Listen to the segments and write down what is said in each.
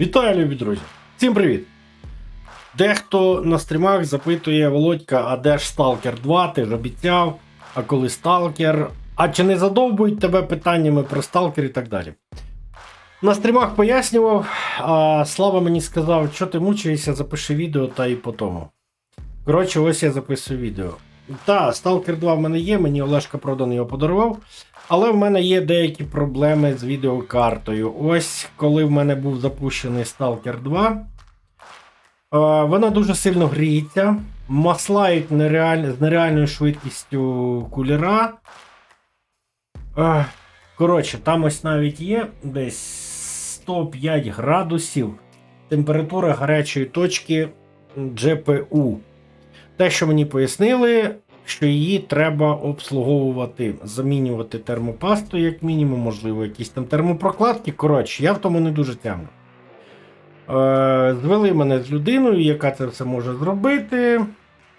Вітаю, любі друзі! Всім привіт! Дехто на стрімах запитує Володька, а де ж Stalker 2? Ти ж обіцяв, а коли Stalker? А чи не задовбують тебе питаннями про Stalker і так далі? На стрімах пояснював, а Слава мені сказав, що ти мучаєшся, запиши відео та і по тому. Коротше, ось я записую відео. Та, Stalker 2 в мене є, мені Олешка Продан його подарував. Але в мене є деякі проблеми з відеокартою. Ось коли в мене був запущений Stalker 2, е, вона дуже сильно гріється, маслають нереаль... з нереальною швидкістю кулера. Е, Коротше, там ось навіть є десь 105 градусів температура гарячої точки GPU. Те, що мені пояснили, що її треба обслуговувати, замінювати термопасту, як мінімум, можливо, якісь там термопрокладки. Коротше, я в тому не дуже тямлю. Е, звели мене з людиною, яка це все може зробити.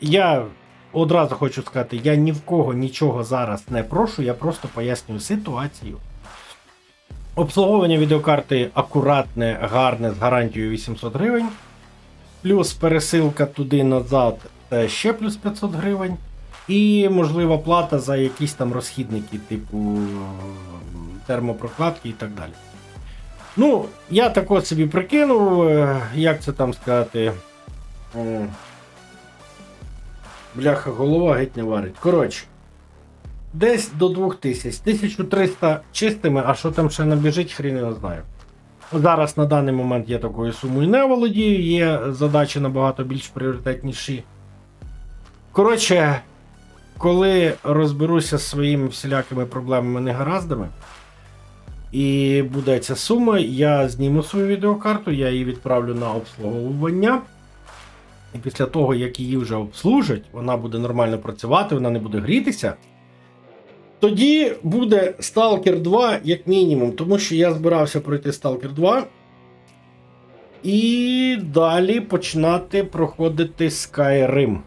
Я одразу хочу сказати, я ні в кого нічого зараз не прошу, я просто пояснюю ситуацію. Обслуговування відеокарти акуратне, гарне, з гарантією 800 гривень. Плюс пересилка туди назад ще плюс 500 гривень. І можлива плата за якісь там розхідники, типу термопрокладки і так далі. Ну, я так от собі прикинув, е, як це там сказати. Бляха, голова геть не варить. Коротше, десь до 2000, 1300 чистими, а що там ще набіжить, хрін його знаю. Зараз на даний момент я такою сумою не володію, є задачі набагато більш пріоритетніші. Коротше, коли розберуся з своїми всілякими проблемами негараздами, і буде ця сума, я зніму свою відеокарту, я її відправлю на обслуговування. І після того, як її вже обслужать, вона буде нормально працювати, вона не буде грітися. Тоді буде Stalker 2 як мінімум, тому що я збирався пройти Stalker 2. І далі починати проходити Skyrim.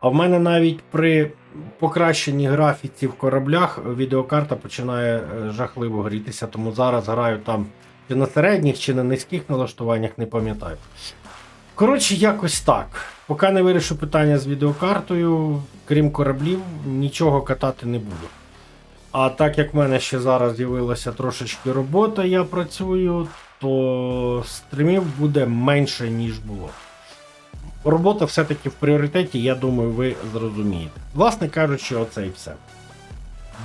А в мене навіть при покращенні графіці в кораблях відеокарта починає е, жахливо грітися, тому зараз граю там чи на середніх, чи на низьких налаштуваннях, не пам'ятаю. Коротше, якось так. Поки не вирішу питання з відеокартою, крім кораблів, нічого катати не буду. А так як в мене ще зараз з'явилася трошечки робота, я працюю, то стрімів буде менше, ніж було. Робота все-таки в пріоритеті, я думаю, ви зрозумієте. Власне кажучи, оце і все.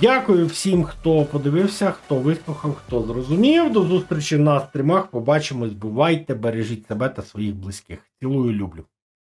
Дякую всім, хто подивився, хто вислухав, хто зрозумів. До зустрічі на стрімах. Побачимось, бувайте, бережіть себе та своїх близьких. Цілую, люблю.